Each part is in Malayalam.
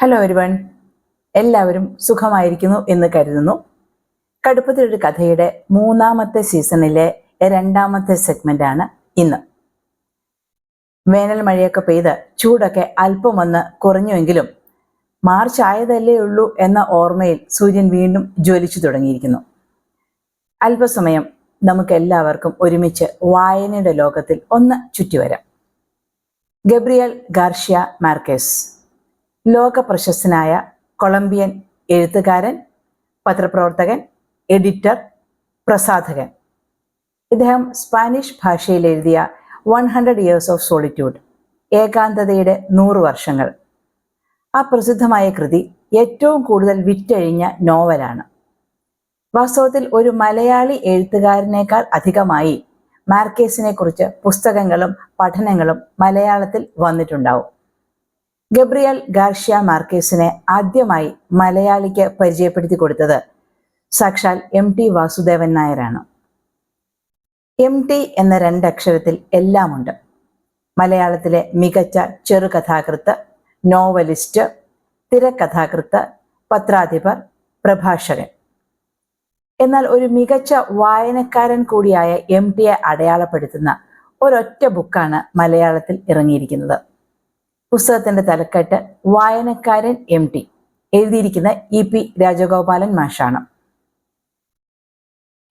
ഹലോ ഒരുവൺ എല്ലാവരും സുഖമായിരിക്കുന്നു എന്ന് കരുതുന്നു. കടുപ്പത്തിലൊരു കഥയുടെ മൂന്നാമത്തെ സീസണിലെ രണ്ടാമത്തെ സെഗ്മെന്റാണ് ഇന്ന്. വേനൽ മഴയൊക്കെ പെയ്ത് ചൂടൊക്കെ അല്പം വന്ന് കുറഞ്ഞുവെങ്കിലും മാർച്ച് ആയതല്ലേ ഉള്ളൂ എന്ന ഓർമ്മയിൽ സൂര്യൻ വീണ്ടും ജ്വലിച്ചു തുടങ്ങിയിരിക്കുന്നു. അല്പസമയം നമുക്ക് എല്ലാവർക്കും ഒരുമിച്ച് വായനയുടെ ലോകത്തിൽ ഒന്ന് ചുറ്റിവരാം. Gabriel Garcia Marquez. ലോക പ്രശസ്തനായ കൊളംബിയൻ എഴുത്തുകാരൻ പത്രപ്രവർത്തകൻ എഡിറ്റർ പ്രസാധകൻ. ഇദ്ദേഹം സ്പാനിഷ് ഭാഷയിൽ എഴുതിയ one hundred years of solitude ഏകാന്തതയുടെ നൂറ് വർഷങ്ങൾ. ആ പ്രസിദ്ധമായ കൃതി ഏറ്റവും കൂടുതൽ വിറ്റഴിഞ്ഞ നോവലാണ്. വാസ്തവത്തിൽ ഒരു മലയാളി എഴുത്തുകാരനേക്കാൾ അധികമായി മാർക്കേസിനെ കുറിച്ച് പുസ്തകങ്ങളും പഠനങ്ങളും മലയാളത്തിൽ വന്നിട്ടുണ്ടാവും. ഗബ്രിയൽ ഗാർഷ്യ മാർക്കേസിനെ ആദ്യമായി മലയാളിക്ക് പരിചയപ്പെടുത്തി കൊടുത്തത് സാക്ഷാൽ എം ടി വാസുദേവൻ നായരാണ്. എം ടി എന്ന രണ്ടക്ഷരത്തിൽ എല്ലാമുണ്ട്. മലയാളത്തിലെ മികച്ച ചെറുകഥാകൃത്ത് നോവലിസ്റ്റ് തിരക്കഥാകൃത്ത് പത്രാധിപർ പ്രഭാഷകൻ. എന്നാൽ ഒരു മികച്ച വായനക്കാരൻ കൂടിയായ എം ടിയെ അടയാളപ്പെടുത്തുന്ന ഒരൊറ്റ ബുക്കാണ് മലയാളത്തിൽ ഇറങ്ങിയിരിക്കുന്നത്. പുസ്തകത്തിന്റെ തലക്കെട്ട് വായനക്കാരൻ എം ടി. എഴുതിയിരിക്കുന്ന ഇ പി രാജഗോപാലൻ മാഷാണ്.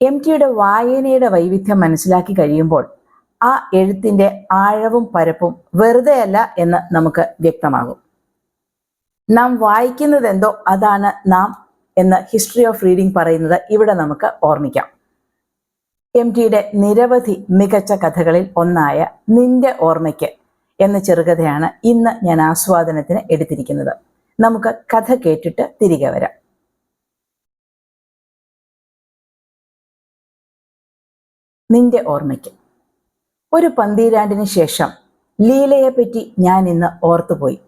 എം ടിയുടെ വായനയുടെ വൈവിധ്യം മനസ്സിലാക്കി കഴിയുമ്പോൾ ആ എഴുത്തിന്റെ ആഴവും പരപ്പും വെറുതെയല്ല എന്ന് നമുക്ക് വ്യക്തമാകും. നാം വായിക്കുന്നത് എന്തോ അതാണ് നാം എന്ന് ഹിസ്റ്ററി ഓഫ് റീഡിംഗ് പറയുന്നത് ഇവിടെ നമുക്ക് ഓർമ്മിക്കാം. എം ടിയുടെ നിരവധി മികച്ച കഥകളിൽ ഒന്നായ നിന്റെ ഓർമ്മയ്ക്ക് എന്ന ചെറുകഥയാണ് ഇന്ന് ഞാൻ ആസ്വാദനത്തിന് എടുത്തിരിക്കുന്നത്. നമുക്ക് കഥ കേട്ടിട്ട് തിരികെ വരാം. നിന്റെ ഓർമ്മയ്ക്ക്. ഒരു പന്തീരാണ്ടിന് ശേഷം ലീലയെപ്പറ്റി ഞാൻ ഇന്ന് ഓർത്തുപോയി.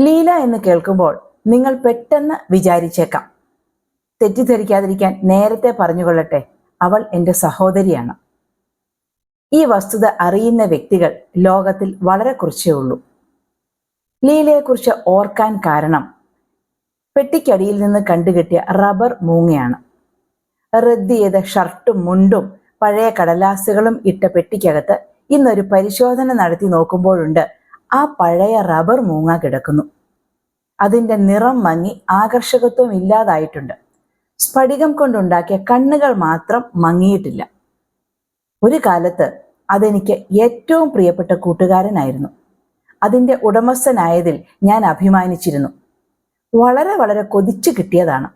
ലീല എന്ന് കേൾക്കുമ്പോൾ നിങ്ങൾ പെട്ടെന്ന് വിചാരിച്ചേക്കാം. തെറ്റിദ്ധരിക്കാതിരിക്കാൻ നേരത്തെ പറഞ്ഞുകൊള്ളട്ടെ അവൾ എന്റെ സഹോദരിയാണ്. ഈ വസ്തുത അറിയുന്ന വ്യക്തികൾ ലോകത്തിൽ വളരെ കുറച്ചേ ഉള്ളൂ. ലീലയെക്കുറിച്ച് ഓർക്കാൻ കാരണം പെട്ടിക്കടിയിൽ നിന്ന് കണ്ടുകിട്ടിയ റബ്ബർ മൂങ്ങയാണ്. റദ്ദ് ചെയ്ത ഷർട്ടും മുണ്ടും പഴയ കടലാസുകളും ഇട്ട പെട്ടിക്കകത്ത് ഇന്നൊരു പരിശോധന നടത്തി നോക്കുമ്പോഴുണ്ട് ആ പഴയ റബ്ബർ മൂങ്ങ കിടക്കുന്നു. അതിന്റെ നിറം മങ്ങി ആകർഷകത്വം ഇല്ലാതായിട്ടുണ്ട്. സ്ഫടികം കൊണ്ടുണ്ടാക്കിയ കണ്ണുകൾ മാത്രം മങ്ങിയിട്ടില്ല. ഒരു കാലത്ത് അതെനിക്ക് ഏറ്റവും പ്രിയപ്പെട്ട കൂട്ടുകാരനായിരുന്നു. അതിന്റെ ഉടമസ്ഥനായതിൽ ഞാൻ അഭിമാനിച്ചിരുന്നു. വളരെ വളരെ കൊതിച്ചു കിട്ടിയതാണ്.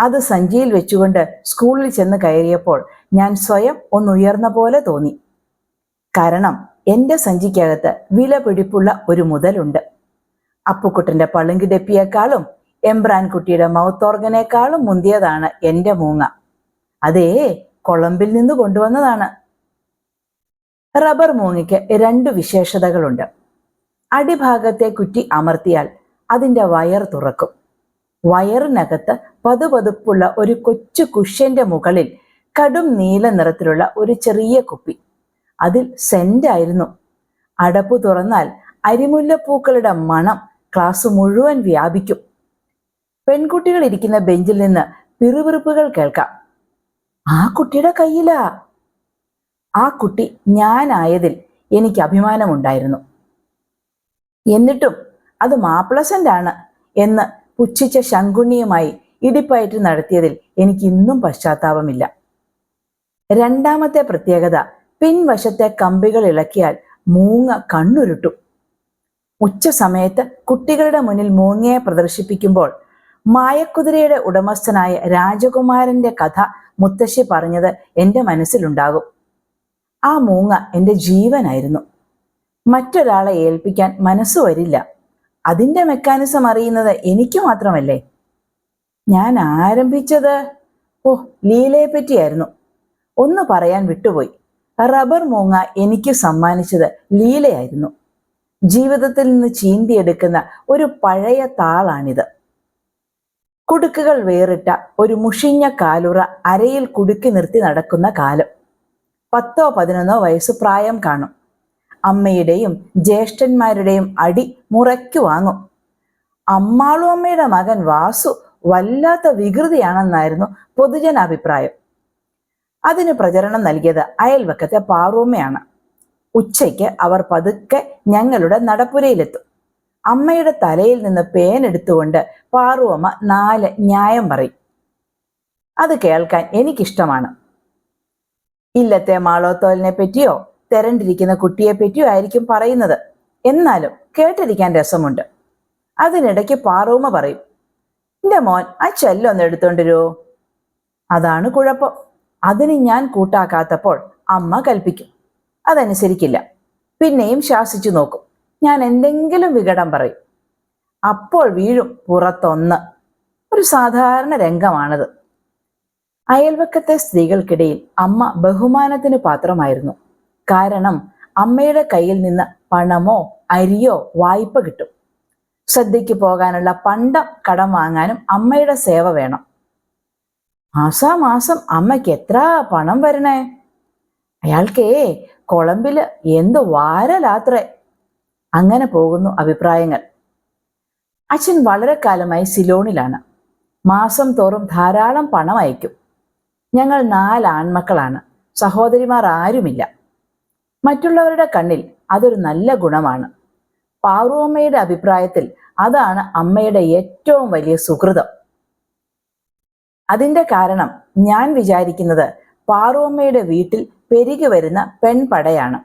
അത് സഞ്ചിയിൽ വെച്ചുകൊണ്ട് സ്കൂളിൽ ചെന്ന് കയറിയപ്പോൾ ഞാൻ സ്വയം ഒന്നുയർന്ന പോലെ തോന്നി. കാരണം എന്റെ സഞ്ചിക്കകത്ത് വില പിടിപ്പുള്ള ഒരു മുതലുണ്ട്. അപ്പുക്കുട്ടന്റെ പളുങ്കി ഡെപ്പിയേക്കാളും എംബ്രാൻ കുട്ടിയുടെ മൗത്ത് ഓർഗനേക്കാളും മുന്തിയതാണ് എന്റെ മൂങ്ങ. അതേ കൊളംബിൽ നിന്ന് കൊണ്ടുവന്നതാണ്. റബ്ബർ മൂങ്ങയ്ക്ക് രണ്ട് വിശേഷതകളുണ്ട്. അടിഭാഗത്തെ കുറ്റി അമർത്തിയാൽ അതിന്റെ വയർ തുറക്കും. വയറിനകത്ത് പതുപതുപ്പുള്ള ഒരു കൊച്ചു കുഷ്യന്റെ മുകളിൽ കടും നീല നിറത്തിലുള്ള ഒരു ചെറിയ കുപ്പി. അതിൽ സെന്റായിരുന്നു അടപ്പ് തുറന്നാൽ അരിമുല്ലപ്പൂക്കളുടെ മണം ക്ലാസ് മുഴുവൻ വ്യാപിക്കും. പെൺകുട്ടികൾ ഇരിക്കുന്ന ബെഞ്ചിൽ നിന്ന് പിറുപിറുപ്പുകൾ കേൾക്കാം. ആ കുട്ടിയുടെ കയ്യിലാ. ആ കുട്ടി ഞാനായതിൽ എനിക്ക് അഭിമാനമുണ്ടായിരുന്നു. എന്നിട്ടും അത് മാപ്ലസന്റ് ആണ് എന്ന് പുച്ഛിച്ച ശങ്കുണ്ണിയുമായി ഇടിപ്പയറ്റ് നടത്തിയതിൽ എനിക്ക് ഇന്നും പശ്ചാത്താപമില്ല. രണ്ടാമത്തെ പ്രത്യേകത പിൻവശത്തെ കമ്പികൾ ഇളക്കിയാൽ മൂങ്ങ കണ്ണുരുട്ടും. ഉച്ച സമയത്ത് കുട്ടികളുടെ മുന്നിൽ മൂങ്ങയെ പ്രദർശിപ്പിക്കുമ്പോൾ മായക്കുതിരയുടെ ഉടമസ്ഥനായ രാജകുമാരന്റെ കഥ മുത്തശ്ശി പറഞ്ഞത് എന്റെ മനസ്സിലുണ്ടാകും. ആ മൂങ്ങ എന്റെ ജീവനായിരുന്നു. മറ്റൊരാളെ ഏൽപ്പിക്കാൻ മനസ്സ് വരില്ല. അതിന്റെ മെക്കാനിസം അറിയുന്നത് എനിക്ക് മാത്രമല്ലേ? ഞാൻ ആരംഭിച്ചത്? ഓ ലീലയെ പറ്റിയായിരുന്നു ഒന്ന് പറയാൻ വിട്ടുപോയി. റബ്ബർ മൂങ്ങ എനിക്ക് സമ്മാനിച്ചത് ലീലയായിരുന്നു. ജീവിതത്തിൽ നിന്ന് ചീന്തിയെടുക്കുന്ന ഒരു പഴയ താളാണിത്. കുടുക്കുകൾ വേറിട്ട ഒരു മുഷിഞ്ഞ കാലുറ അരയിൽ കുടുക്കി നിർത്തി നടക്കുന്ന കാലം. പത്തോ പതിനൊന്നോ വയസ്സ് പ്രായം കാണും. അമ്മയുടെയും ജ്യേഷ്ഠന്മാരുടെയും അടി മുറയ്ക്കു വാങ്ങും. അമ്മാളും അമ്മയുടെ മകൻ വാസു വല്ലാത്ത വികൃതിയാണെന്നായിരുന്നു പൊതുജനാഭിപ്രായം അതിന് പ്രചരണം നൽകിയത് അയൽവക്കത്തെ പാറൂമ്മയാണ്. ഉച്ചയ്ക്ക് അവർ പതുക്കെ ഞങ്ങളുടെ നടപ്പുരയിലെത്തും. അമ്മയുടെ തലയിൽ നിന്ന് പേനെടുത്തുകൊണ്ട് പാറുവമ്മ നാല് ന്യായം പറയും. അത് കേൾക്കാൻ എനിക്കിഷ്ടമാണ്. ഇല്ലത്തെ മാളോത്തോലിനെ പറ്റിയോ തെരണ്ടിരിക്കുന്ന കുട്ടിയെ പറ്റിയോ ആയിരിക്കും പറയുന്നത്. എന്നാലും കേട്ടിരിക്കാൻ രസമുണ്ട്. അതിനിടയ്ക്ക് പാറൂമ്മ പറയും എന്റെ മോൻ ആ ചെല്ലൊന്ന് എടുത്തോണ്ടിരുവോ അതാണ് കുഴപ്പം. അതിന് ഞാൻ കൂട്ടാക്കാത്തപ്പോൾ അമ്മ കൽപ്പിക്കും. അതനുസരിക്കില്ല. പിന്നെയും ശാസിച്ചു നോക്കും. ഞാൻ എന്തെങ്കിലും വികടം പറയും. അപ്പോൾ വീഴും പുറത്തൊന്ന്. ഒരു സാധാരണ രംഗമാണത്. അയൽവക്കത്തെ സ്ത്രീകൾക്കിടയിൽ അമ്മ ബഹുമാനത്തിന് പാത്രമായിരുന്നു. കാരണം അമ്മയുടെ കയ്യിൽ നിന്ന് പണമോ അരിയോ വായ്പ കിട്ടും. ശ്രദ്ധയ്ക്ക് പോകാനുള്ള പണ്ടം കടം വാങ്ങാനും അമ്മയുടെ സേവ വേണം. മാസാമാസം അമ്മയ്ക്ക് എത്ര പണം വരണേ? അയാൾക്കേ കൊളംബിൽ എന്ത് വാരലാത്രേ? അങ്ങനെ പോകുന്നു അഭിപ്രായങ്ങൾ. അച്ഛൻ വളരെ കാലമായി സിലോണിലാണ്. മാസം തോറും ധാരാളം പണം അയക്കും. ഞങ്ങൾ നാല് ആൺമക്കളാണ്. സഹോദരിമാർ ആരുമില്ല. മറ്റുള്ളവരുടെ കണ്ണിൽ അതൊരു നല്ല ഗുണമാണ്. പാറുവമ്മയുടെ അഭിപ്രായത്തിൽ അതാണ് അമ്മയുടെ ഏറ്റവും വലിയ സുഹൃതം. അതിന്റെ കാരണം ഞാൻ വിചാരിക്കുന്നത് പാറുവമ്മയുടെ വീട്ടിൽ പെരുകി വരുന്ന പെൺപടയാണ്.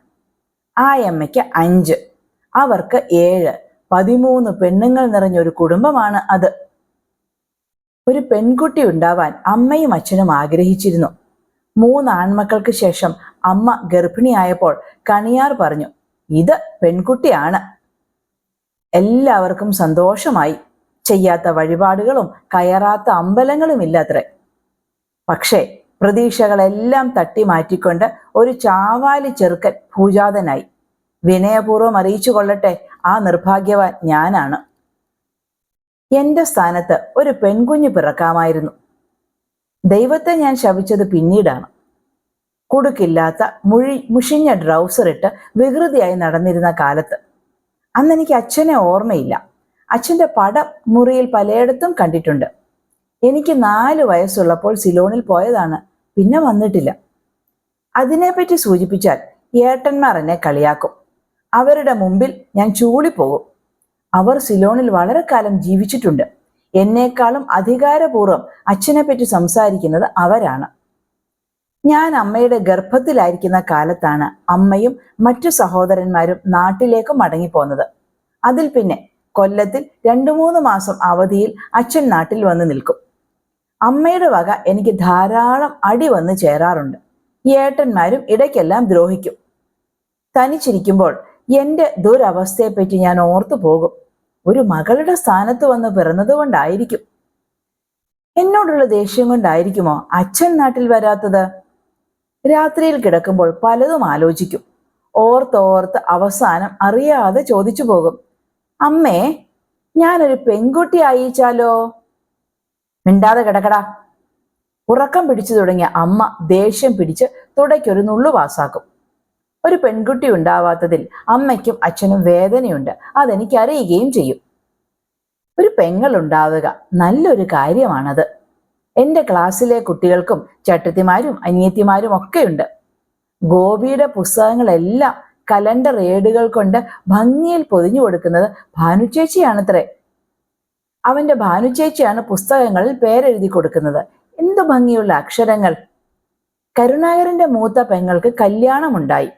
ആ അമ്മയ്ക്ക് അഞ്ച് അവർക്ക് ഏഴ് പതിമൂന്ന് പെണ്ണുങ്ങൾ നിറഞ്ഞൊരു കുടുംബമാണ് അത്. ഒരു പെൺകുട്ടി ഉണ്ടാവാൻ അമ്മയും അച്ഛനും ആഗ്രഹിച്ചിരുന്നു. മൂന്ന് ആൺമക്കൾക്ക് ശേഷം അമ്മ ഗർഭിണിയായപ്പോൾ കണിയാർ പറഞ്ഞു ഇത് പെൺകുട്ടിയാണ്. എല്ലാവർക്കും സന്തോഷമായി. ചെയ്യാത്ത വഴിപാടുകളും കയറാത്ത അമ്പലങ്ങളും ഇല്ലത്രേ പക്ഷേ പ്രതീക്ഷകളെല്ലാം തട്ടി മാറ്റിക്കൊണ്ട് ഒരു ചാവാലി ചെറുക്കൻ പൂജാതനായി. വിനയപൂർവം അറിയിച്ചു കൊള്ളട്ടെ ആ നിർഭാഗ്യവാൻ ഞാനാണ്. എന്റെ സ്ഥാനത്ത് ഒരു പെൺകുഞ്ഞ് പിറക്കാമായിരുന്നു. ദൈവത്തെ ഞാൻ ശപിച്ചത് പിന്നീടാണ്. കുടുക്കില്ലാത്ത മുഴി മുഷിഞ്ഞ ഡ്രൗസർ ഇട്ട് വികൃതിയായി നടന്നിരുന്ന കാലത്ത് അന്നെനിക്ക് അച്ഛനെ ഓർമ്മയില്ല. അച്ഛന്റെ പടം മുറിയിൽ പലയിടത്തും കണ്ടിട്ടുണ്ട്. എനിക്ക് നാല് വയസ്സുള്ളപ്പോൾ സിലോണിൽ പോയതാണ് പിന്നെ വന്നിട്ടില്ല. അതിനെപ്പറ്റി സൂചിപ്പിച്ചാൽ ഏട്ടന്മാർ എന്നെ കളിയാക്കും. അവരുടെ മുമ്പിൽ ഞാൻ ചൂളിപ്പോകും. അവർ സിലോണിൽ വളരെ കാലം ജീവിച്ചിട്ടുണ്ട്. എന്നേക്കാളും അധികാരപൂർവം അച്ഛനെപ്പറ്റി സംസാരിക്കുന്നത് അവരാണ്. ഞാൻ അമ്മയുടെ ഗർഭത്തിലായിരിക്കുന്ന കാലത്താണ് അമ്മയും മറ്റു സഹോദരന്മാരും നാട്ടിലേക്ക് മടങ്ങിപ്പോന്നത്. അതിൽ പിന്നെ കൊല്ലത്തിൽ രണ്ടു മൂന്ന് മാസം അവധിയിൽ അച്ഛൻ നാട്ടിൽ വന്ന് നിൽക്കും. അമ്മയുടെ വക എനിക്ക് ധാരാളം അടി വന്ന് ചേരാറുണ്ട്. ഏട്ടന്മാരും ഇടയ്ക്കെല്ലാം ദ്രോഹിക്കും. തനിച്ചിരിക്കുമ്പോൾ എന്റെ ദുരവസ്ഥയെപ്പറ്റി ഞാൻ ഓർത്തു പോകും. ഒരു മകളുടെ സ്ഥാനത്ത് വന്ന് പിറന്നത് കൊണ്ടായിരിക്കും. എന്നോടുള്ള ദേഷ്യം കൊണ്ടായിരിക്കുമോ അച്ഛൻ നാട്ടിൽ വരാത്തത്? രാത്രിയിൽ കിടക്കുമ്പോൾ പലതും ആലോചിക്കും. ഓർത്തോർത്ത് അവസാനം അറിയാതെ ചോദിച്ചു പോകും. അമ്മേ ഞാനൊരു പെൺകുട്ടി ആയിച്ചാലോ? മിണ്ടാതെ കിടക്കടാ. ഉറക്കം പിടിച്ചു തുടങ്ങിയ അമ്മ ദേഷ്യം പിടിച്ച് തുടയ്ക്കൊരു നുള്ളു പാസാക്കും ഒരു പെൺകുട്ടി ഉണ്ടാവാത്തതിൽ അമ്മയ്ക്കും അച്ഛനും വേദനയുണ്ട്. അതെനിക്ക് അറിയുകയും ചെയ്യും. ഒരു പെങ്ങൾ ഉണ്ടാവുക നല്ലൊരു കാര്യമാണത്. എന്റെ ക്ലാസ്സിലെ കുട്ടികൾക്കും ചട്ടത്തിമാരും അനിയത്തിമാരും ഒക്കെയുണ്ട്. ഗോപിയുടെ പുസ്തകങ്ങളെല്ലാം കലണ്ടർ ഏടുകൾ കൊണ്ട് ഭംഗിയിൽ പൊതിഞ്ഞു കൊടുക്കുന്നത് ഭാനുചേച്ചിയാണത്രേ. അവന്റെ ഭാനുചേച്ചിയാണ് പുസ്തകങ്ങളിൽ പേരെഴുതി കൊടുക്കുന്നത്. എന്ത് ഭംഗിയുള്ള അക്ഷരങ്ങൾ. കരുണാകരന്റെ മൂത്ത പെങ്ങൾക്ക് കല്യാണമുണ്ടായി.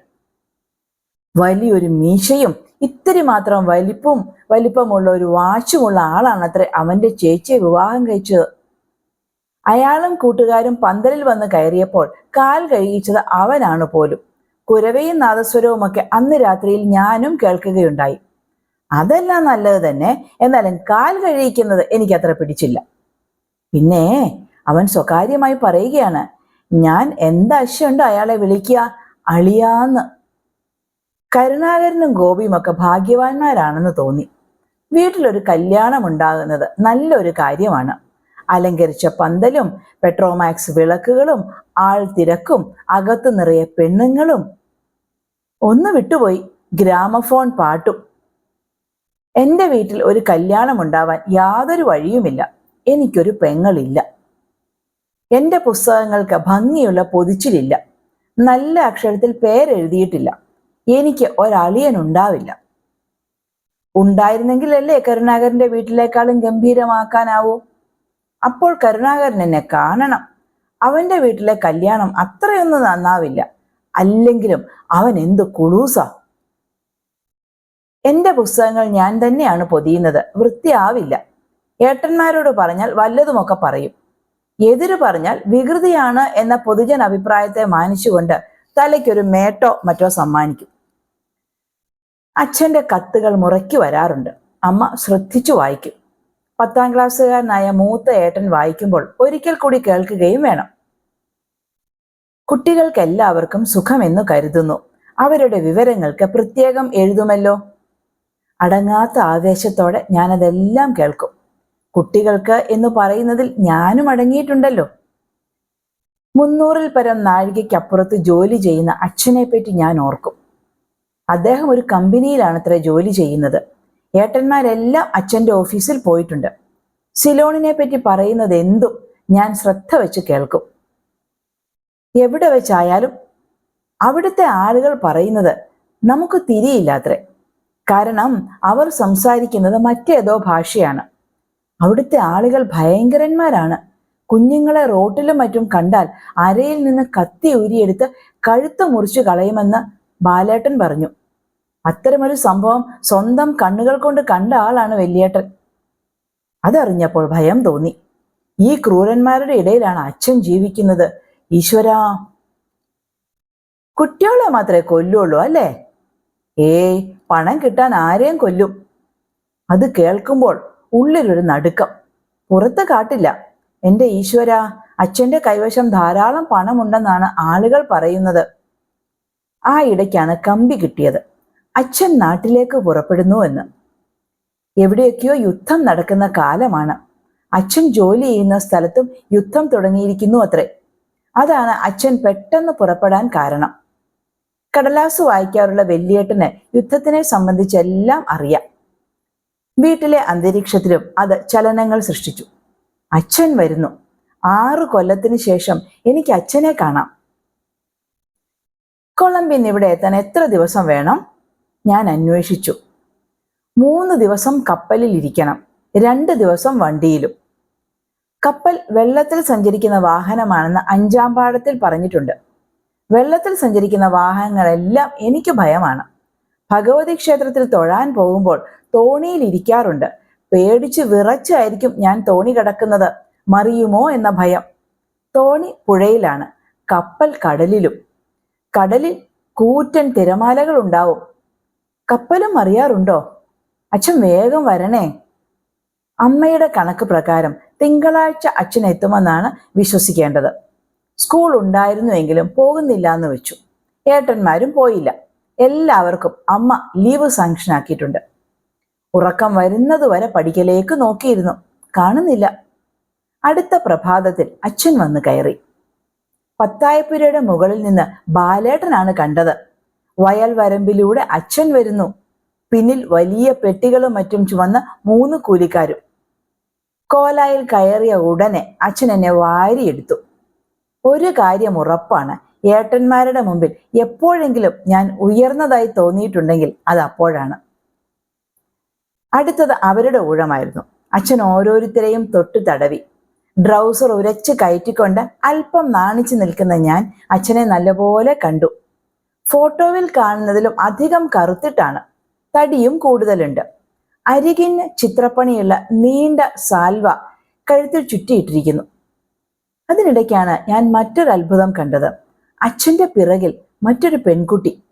വലിയൊരു മീശയും ഇത്തിരി മാത്രം വലിപ്പും വലിപ്പമുള്ള ഒരു വാച്ചുമുള്ള അത്ര അവന്റെ ചേച്ചിയെ വിവാഹം കഴിച്ചത്. അയാളും കൂട്ടുകാരും പന്തലിൽ വന്ന് കയറിയപ്പോൾ കാൽ കഴുകിച്ചത് അവനാണ് പോലും. കുരവയും നാദസ്വരവുമൊക്കെ അന്ന് രാത്രിയിൽ ഞാനും കേൾക്കുകയുണ്ടായി. അതെല്ലാം നല്ലത് തന്നെ എന്നാലും കാൽ കഴിയിക്കുന്നത് എനിക്കത്ര പിടിച്ചില്ല. പിന്നെ അവൻ സ്വകാര്യമായി പറയുകയാണ് ഞാൻ എന്താശയുണ്ടോ അയാളെ വിളിക്കുക? അളിയാന്ന്. കരുണാകരനും ഗോപിയും ഒക്കെ ഭാഗ്യവാന്മാരാണെന്ന് തോന്നി. വീട്ടിലൊരു കല്യാണം ഉണ്ടാകുന്നത് നല്ലൊരു കാര്യമാണ്. അലങ്കരിച്ച പന്തലും പെട്രോമാക്സ് വിളക്കുകളും ആൾ തിരക്കും അകത്തു നിറയെ പെണ്ണുങ്ങളും ഒന്ന് വിട്ടുപോയി ഗ്രാമഫോൺ പാട്ടും. എന്റെ വീട്ടിൽ ഒരു കല്യാണം ഉണ്ടാവാൻ യാതൊരു വഴിയുമില്ല. എനിക്കൊരു പെങ്ങളില്ല. എന്റെ പുസ്തകങ്ങൾക്ക് ഭംഗിയുള്ള പൊതിച്ചിലില്ല. നല്ല അക്ഷരത്തിൽ പേരെഴുതിയിട്ടില്ല. എനിക്ക് ഒരളിയൻ ഉണ്ടാവില്ല ഉണ്ടായിരുന്നെങ്കിലല്ലേ കരുണാകരന്റെ വീട്ടിലേക്കാളും ഗംഭീരമാക്കാനാവൂ? അപ്പോൾ കരുണാകരൻ എന്നെ കാണണം. അവന്റെ വീട്ടിലെ കല്യാണം അത്രയൊന്നും നന്നാവില്ല. അല്ലെങ്കിലും അവൻ എന്ത് കുളൂസ. എന്റെ പുസ്തകങ്ങൾ ഞാൻ തന്നെയാണ് പൊതിയുന്നത്. വൃത്തിയാവില്ല. ഏട്ടന്മാരോട് പറഞ്ഞാൽ വല്ലതുമൊക്കെ പറയും. എതിര് പറഞ്ഞാൽ വികൃതിയാണ് എന്ന പൊതുജന അഭിപ്രായത്തെ മാനിച്ചുകൊണ്ട് തലയ്ക്കൊരു മേട്ടോ മറ്റോ സമ്മാനിക്കും. അച്ഛന്റെ കത്തുകൾ മുറയ്ക്ക് വരാറുണ്ട്. അമ്മ ശ്രദ്ധിച്ചു വായിക്കും. പത്താം ക്ലാസ്സുകാരനായ മൂത്ത ഏട്ടൻ വായിക്കുമ്പോൾ ഒരിക്കൽ കൂടി കേൾക്കുകയും വേണം. കുട്ടികൾക്കെല്ലാവർക്കും സുഖമെന്ന് കരുതുന്നു. അവരുടെ വിവരങ്ങൾക്ക് പ്രത്യേകം എഴുതുമല്ലോ? അടങ്ങാത്ത ആവേശത്തോടെ ഞാനതെല്ലാം കേൾക്കും. കുട്ടികൾക്ക് എന്ന് പറയുന്നതിൽ ഞാനും അടങ്ങിയിട്ടുണ്ടല്ലോ. മുന്നൂറിൽ പരം നാഴികയ്ക്കപ്പുറത്ത് ജോലി ചെയ്യുന്ന അച്ഛനെ പറ്റി ഞാൻ ഓർക്കും. അദ്ദേഹം ഒരു കമ്പനിയിലാണ് അത്ര ജോലി ചെയ്യുന്നത്. ഏട്ടന്മാരെല്ലാം അച്ഛന്റെ ഓഫീസിൽ പോയിട്ടുണ്ട്. സിലോണിനെ പറ്റി പറയുന്നത് എന്തും ഞാൻ ശ്രദ്ധ വെച്ച് കേൾക്കും. എവിടെ വെച്ചായാലും അവിടുത്തെ ആളുകൾ പറയുന്നത് നമുക്ക് തിരിയില്ലാത്രേ. കാരണം അവർ സംസാരിക്കുന്നത് മറ്റേതോ ഭാഷയാണ്. അവിടുത്തെ ആളുകൾ ഭയങ്കരന്മാരാണ്. കുഞ്ഞുങ്ങളെ റോട്ടിലും മറ്റും കണ്ടാൽ അരയിൽ നിന്ന് കത്തി ഊരിയെടുത്ത് കഴുത്ത് മുറിച്ചു കളയുമെന്ന് ബാലേട്ടൻ പറഞ്ഞു അത്തരമൊരു സംഭവം സ്വന്തം കണ്ണുകൾ കൊണ്ട് കണ്ട ആളാണ് വലിയേട്ടൻ അതറിഞ്ഞപ്പോൾ ഭയം തോന്നി. ഈ ക്രൂരന്മാരുടെ ഇടയിലാണ് അച്ഛൻ ജീവിക്കുന്നത്. ഈശ്വരാ. കുട്ടികളെ മാത്രമേ കൊല്ലുള്ളൂ അല്ലേ? ഏയ് പണം കിട്ടാൻ ആരെയും കൊല്ലും. അത് കേൾക്കുമ്പോൾ ഉള്ളിലൊരു നടുക്കം. പുറത്ത് കാട്ടില്ല. എന്റെ ഈശ്വര അച്ഛന്റെ കൈവശം ധാരാളം പണമുണ്ടെന്നാണ് ആളുകൾ പറയുന്നത്. ആ ഇടയ്ക്കാണ് കമ്പി കിട്ടിയത്. അച്ഛൻ നാട്ടിലേക്ക് പുറപ്പെടുന്നു എന്ന്. എവിടെയൊക്കെയോ യുദ്ധം നടക്കുന്ന കാലമാണ്. അച്ഛൻ ജോലി ചെയ്യുന്ന സ്ഥലത്തും യുദ്ധം തുടങ്ങിയിരിക്കുന്നു അത്രേ. അതാണ് അച്ഛൻ പെട്ടെന്ന് പുറപ്പെടാൻ കാരണം. കടലാസ് വായിക്കാറുള്ള വെല്ലിയേട്ടന് യുദ്ധത്തിനെ സംബന്ധിച്ചെല്ലാം അറിയാം. വീട്ടിലെ അന്തരീക്ഷത്തിലും അത് ചലനങ്ങൾ സൃഷ്ടിച്ചു. അച്ഛൻ വരുന്നു. ആറു കൊല്ലത്തിന് ശേഷം എനിക്ക് അച്ഛനെ കാണാം. കൊളംബിയൻ ഇവിടെ എത്താൻ എത്ര ദിവസം വേണം? ഞാൻ അന്വേഷിച്ചു. മൂന്ന് ദിവസം കപ്പലിൽ ഇരിക്കണം. രണ്ട് ദിവസം വണ്ടിയിലും. കപ്പൽ വെള്ളത്തിൽ സഞ്ചരിക്കുന്ന വാഹനമാണെന്ന് അഞ്ചാം പാഠത്തിൽ പറഞ്ഞിട്ടുണ്ട്. വെള്ളത്തിൽ സഞ്ചരിക്കുന്ന വാഹനങ്ങളെല്ലാം എനിക്ക് ഭയമാണ്. ഭഗവതി ക്ഷേത്രത്തിൽ തൊഴാൻ പോകുമ്പോൾ തോണിയിൽ ഇരിക്കാറുണ്ട്. പേടിച്ച് വിറച്ചായിരിക്കും ഞാൻ തോണി കിടക്കുന്നത്. മറിയുമോ എന്ന ഭയം. തോണി പുഴയിലാണ്. കപ്പൽ കടലിലും. കടലിൽ കൂറ്റൻ തിരമാലകൾ ഉണ്ടാവും. കപ്പലും അറിയാറുണ്ടോ? അച്ഛൻ വേഗം വരണേ. അമ്മയുടെ കണക്ക് പ്രകാരം തിങ്കളാഴ്ച അച്ഛൻ എത്തുമെന്നാണ് വിശ്വസിക്കേണ്ടത്. സ്കൂൾ ഉണ്ടായിരുന്നുവെങ്കിലും പോകുന്നില്ല എന്ന് വെച്ചു. ഏട്ടന്മാരും പോയില്ല. എല്ലാവർക്കും അമ്മ ലീവ് സാങ്ഷൻ ആക്കിയിട്ടുണ്ട്. ഉറക്കം വരുന്നതുവരെ പഠിക്കലേക്ക് നോക്കിയിരുന്നു. കാണുന്നില്ല. അടുത്ത പ്രഭാതത്തിൽ അച്ഛൻ വന്ന് കയറി. പത്തായപ്പുരയുടെ മുകളിൽ നിന്ന് ബാലേട്ടനാണ് കണ്ടത്. വയൽ വരമ്പിലൂടെ അച്ഛൻ വരുന്നു. പിന്നിൽ വലിയ പെട്ടികളും മറ്റും ചുമന്ന മൂന്ന് കൂലിക്കാരും. കോലായിൽ കയറിയ ഉടനെ അച്ഛൻ എന്നെ വാരിയെടുത്തു. ഒരു കാര്യം ഉറപ്പാണ്. ഏട്ടന്മാരുടെ മുമ്പിൽ എപ്പോഴെങ്കിലും ഞാൻ ഉയർന്നതായി തോന്നിയിട്ടുണ്ടെങ്കിൽ അത് അപ്പോഴാണ്. അടുത്തത് അവരുടെ ഊഴമായിരുന്നു. അച്ഛൻ ഓരോരുത്തരെയും തൊട്ടു തടവി. ഡ്രൗസർ ഉരച്ച് കയറ്റിക്കൊണ്ട് അല്പം നാണിച്ചു നിൽക്കുന്ന ഞാൻ അച്ഛനെ നല്ലപോലെ കണ്ടു. ഫോട്ടോവിൽ കാണുന്നതിലും അധികം കറുത്തിട്ടാണ്. തടിയും കൂടുതലുണ്ട്. അരികിന് ചിത്രപ്പണിയുള്ള നീണ്ട സാൽവ കഴുത്തിൽ ചുറ്റിയിട്ടിരിക്കുന്നു. അതിനിടയ്ക്കാണ് ഞാൻ മറ്റൊരു അത്ഭുതം കണ്ടത്. അച്ഛന്റെ പിറകിൽ മറ്റൊരു പെൺകുട്ടി.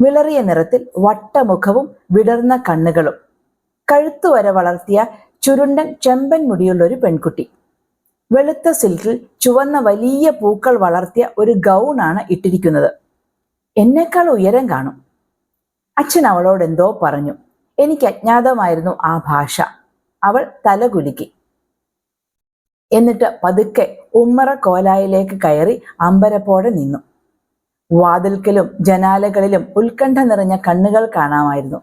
വിളറിയ നിറത്തിൽ വട്ടമുഖവും വിടർന്ന കണ്ണുകളും. കഴുത്തുവരെ വളർത്തിയ ചുരുണ്ടൻ ചെമ്പൻ മുടിയുള്ള ഒരു പെൺകുട്ടി. വെളുത്ത സിൽക്കിൽ ചുവന്ന വലിയ പൂക്കൾ വളർത്തിയ ഒരു ഗൗണാണ് ഇട്ടിരിക്കുന്നത്. എന്നേക്കാൾ ഉയരം കാണും. അച്ഛൻ അവളോട് എന്തോ പറഞ്ഞു. എനിക്ക് അജ്ഞാതമായിരുന്നു ആ ഭാഷ. അവൾ തലകുലുക്കി. എന്നിട്ട് പതുക്കെ ഉമ്മറ കോലായിലേക്ക് കയറി അമ്പരപ്പോടെ നിന്നു. വാതിൽക്കലും ജനാലകളിലും ഉത്കണ്ഠ നിറഞ്ഞ കണ്ണുകൾ കാണാമായിരുന്നു.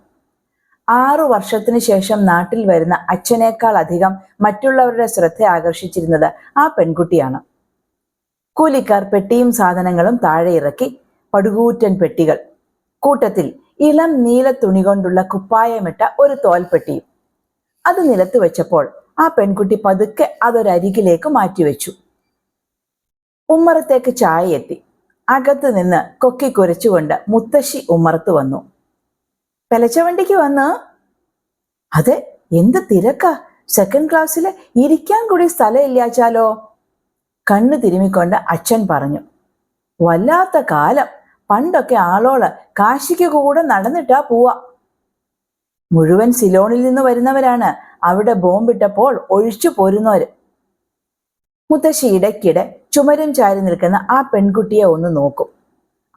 ആറു വർഷത്തിനു ശേഷം നാട്ടിൽ വരുന്ന അച്ഛനേക്കാൾ അധികം മറ്റുള്ളവരുടെ ശ്രദ്ധ ആകർഷിച്ചിരുന്നത് ആ പെൺകുട്ടിയാണ്. കൂലിക്കാർ പെട്ടിയും സാധനങ്ങളും താഴെ ഇറക്കി പടുകൂറ്റൻ പെട്ടികൾ. കൂട്ടത്തിൽ ഇളം നീല തുണി കൊണ്ടുള്ള കുപ്പായമിട്ട ഒരു തോൽപ്പെട്ടിയും. അത് നിലത്ത് വെച്ചപ്പോൾ ആ പെൺകുട്ടി പതുക്കെ അതൊരരികിലേക്ക് മാറ്റിവെച്ചു. ഉമ്മറത്തേക്ക് ചായ എത്തി. അകത്ത് നിന്ന് കൊക്കി കുരച്ചുകൊണ്ട് മുത്തശ്ശി ഉമ്മറത്ത് വന്നു. പെലച്ചവണ്ടിക്ക് വന്ന് അതെ എന്ത് തിരക്കാ? സെക്കൻഡ് ക്ലാസ്സിൽ ഇരിക്കാൻ കൂടി സ്ഥലം ഇല്ലാച്ചാലോ കണ്ണു തിരുമിക്കൊണ്ട് അച്ഛൻ പറഞ്ഞു വല്ലാത്ത കാലം. പണ്ടൊക്കെ ആളോൾ കാശിക്ക് കൂടെ നടന്നിട്ടാ പോവാ. മുഴുവൻ സിലോണിൽ നിന്ന് വരുന്നവരാണ്. അവിടെ ബോംബിട്ടപ്പോൾ ഒഴിച്ചു പോരുന്നവര്. മുത്തശ്ശി ഇടയ്ക്കിടെ ചുമരും ചാരി നിൽക്കുന്ന ആ പെൺകുട്ടിയെ ഒന്ന് നോക്കും.